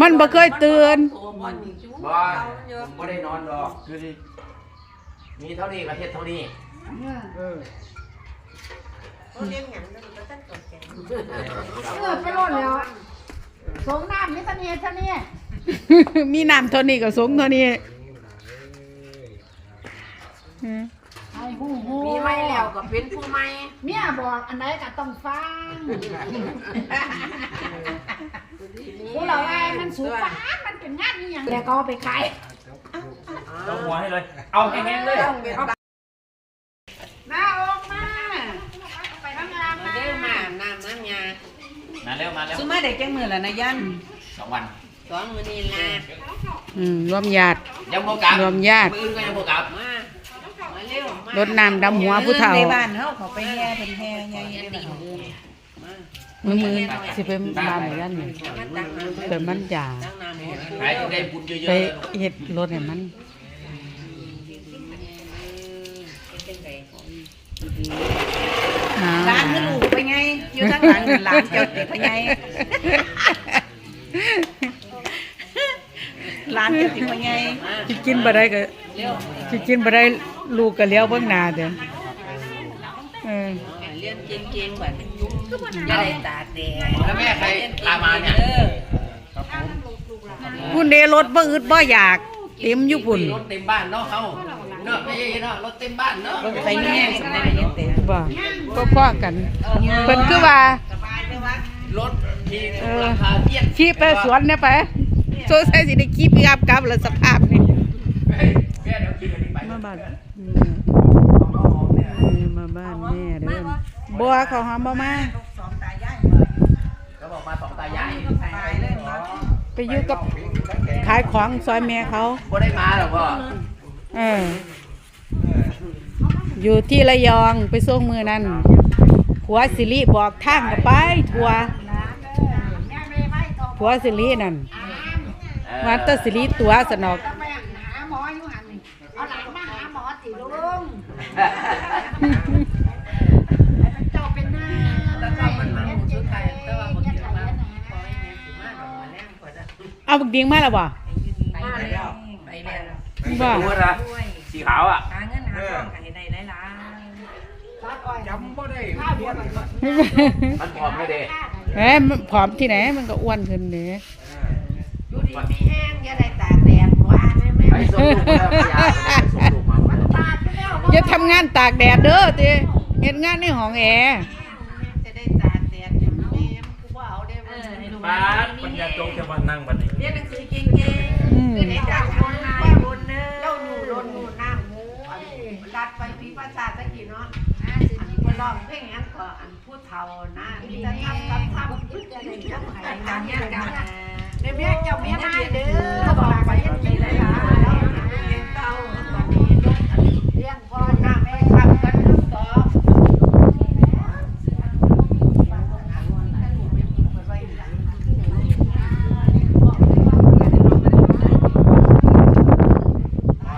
มันบ่เคยตื่นโอ้บอลนี่จู้บ่เขาเยอะผมบ่ได้นอนดอก คือสิมีเท่านี้ก็เฮ็ดเท่านี้เขาเลี้ยงหยังแล้วมันก็ตั้งตัวแก่เออไปรอดแล้วสงน้ำนี่ตะเนียตะเนียมีน้ำเท่านี้ก็สงเท่านี้อืมไอ้หูหูมีไม่แล้ว ก็เป็นผู้ไม่เมียบอกอันไหนก็ต้องฟังกูเราไอ้มันสูงฟ้ามันเป็นงานนี่ยังแล้วก็เอาไปขายต้องหัวให้เลย เอาแห้งๆเลยต้องเป็นมาออกมาไปทำงานมาเด้อมาน้ำน้ำยามาเร็วมาเร็วซุมาได้จังมือแล้วนะยันสองวันสองมื้อนี้ล่ะอืมรวมญาติยังบ่กลับรวมญาติมื้ออื่นก็ยังบ่กลับมามาเร็วมารดน้ำดำหัวผู้เฒ่าในบ้านเฮาเขาไปแห่เป็นแห่ใหญ่ในบ้านมือมือสิไปบ้านไหนยันนี่มาตั้งน้ำเปิดมันจ่าตั้งน้ำหมดใครจะได้บุญเยอะๆไปเลยเฮ็ดรถให้มันเป็นไงอ่าร้านคือลูกไปไงอยู่ทางหลังนั่นหลานเจ้าเด็กไปไงร้านเจ้าเด็กไปไงสิกินบ่ได้ก็ เร็วสิกินบ่ได้ลูกก็เลี้ยวเบิ่งหน้าเด้อเออเรียนเก่งๆแบบอย่าได้ตาแดงแล้วแม่ใครพามาเนี่ยเออพุ่นเดรถบ่อึดบ่อยาก เต็มอยู่พุ่นรถเต็มบ้านเนาะเฮาเนาะไม่ใช่เนาะรถเต็มบ้านเนาะไปแง่สำนักเรียนเต็มบ่ก็พ้อกันเพิ่นคือว่าสบายเลยว่ารถที่ราคาเทียบขี่ไปสวนเนี่ยไปโซใส่สิได้ขี่ไปกับกลับแล้วสภาพนี่ เฮ้ยแม่เดี๋ยวขี่กันนี้ไป มา บ้านเอาหอมเนี่ยเออมาบ้านแม่เด้อบัวเขาหอมบ่มาสองตายายเขาบอกมาสองตายายตายเลยมาไปอยู่กับขายของซอยแม่เขาบ่ได้มาหรอกพ่อเอออยู่ที่ระยองไปส่งมือนั่นผัวสิริบอกทางก็ไปทัวร์แม่ไม่ไม่ต้องผัวสิรินั่นเออวัดแตสิริตัวสนอก งเจ้าเป็นหน้าแล้วก็มันมาหมู่ชุดไทยแต่ว่าบ่คิดว่าพอให้แม่สิมาดอกมาแรงกว่าจะเอาบักดิงมาแล้วบ่ไปแล้วไปแล้วบ่รู้นะสีขาวอะหาเงินหาทองกันให้ได้หลายตัดอ้อยจำบ่ได้ข้าบัวไปก่อนมันผอมไม่ได้เอ้ยมันผอมที่ไหนมันก็อ้วนขึ้นเด้ๆอยู่ดีมีแห้งอย่าได้ตากแดดว่าแม่แม่ ไปแล้วอย่าทำงานตากแดดเด้อติเฮ็ดงานในห้องแอร์จะได้ตากแดดอย่างแม่กูว่าเอาได้เออให้ลูกบ้านปัญญาตรงจะมานั่งบัดนี้เรียนหนังสือเก่งอืมๆคือได้จากคนนายบนเนื้อเล่าหนูรนหนูน้ำหมูรัดไปพิภาษาตะกี้เนาะอันนี้มาลองเพลงนั้นก็อันพูดเท่านะมีแต่ทำทำทำจะได้ทำให้การงานการเดี๋ยวแม่เจ้าแม่นายเด้อ